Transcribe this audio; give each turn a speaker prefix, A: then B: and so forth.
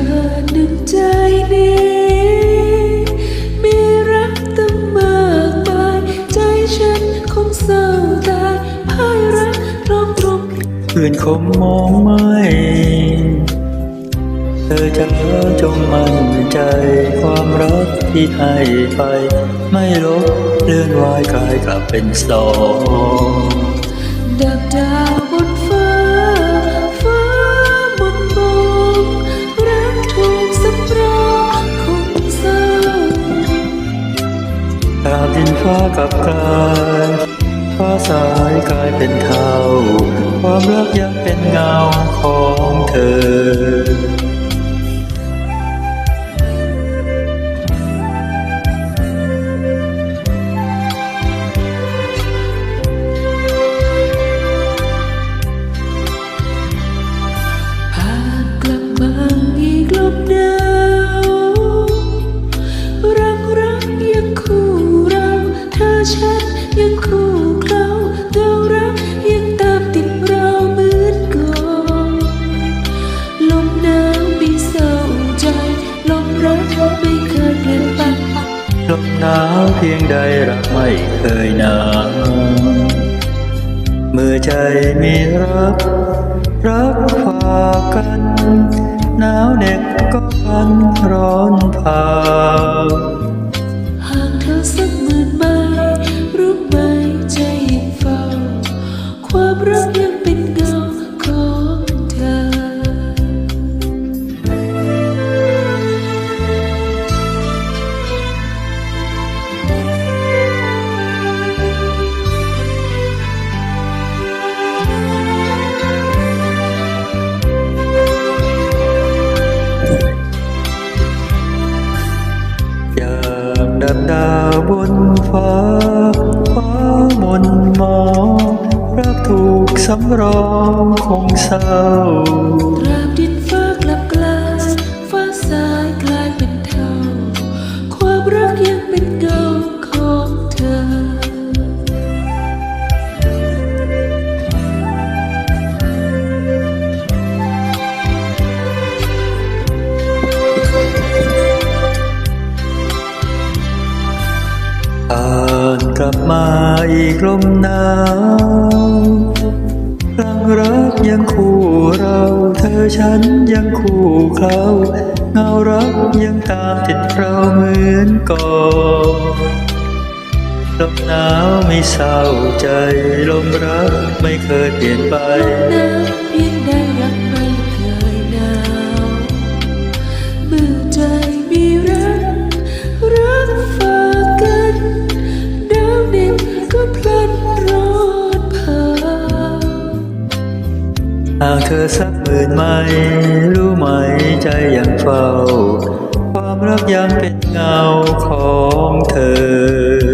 A: อหนึ่งใจนี้มีรักตั้งมากมายใจฉันคงเศร้าตายพ่ายรักตรงตรง
B: อื่นคงมองไม่เธอจะจงมั่นใจ ความรักที่ให้ไป ไม่ลบเลื่อนวายกลายกลับเป็นสอง
A: ดับดาว กั
B: บกายฟ้าสายกลายเป็นเทาความรักยังเป็นเงาของเธอ พียงใดรักไม่เคยหนาวเมื่อใจมีรัก รักฝากกันหนาวเหน็บก็พันร้อนผ่าำรองคงเศร้า
A: ตราบดินฟ้ากลับกลายฟ้าสายกลายเป็นเทาความรักยังเป็นเงาของเธอ
B: ผ่านกลับมาอีกลมหนาว ฉันยังคู่เขาเงารักยังตามติดเราเหมือนก่อนลมหนาวไม่เศร้าใจลมรักไม่เคยเปลี่ยนไป หากเธอสักหมื่นไม่รู้ไหมใจยังเฝ้า ความรักยังเป็นเงาของเธอ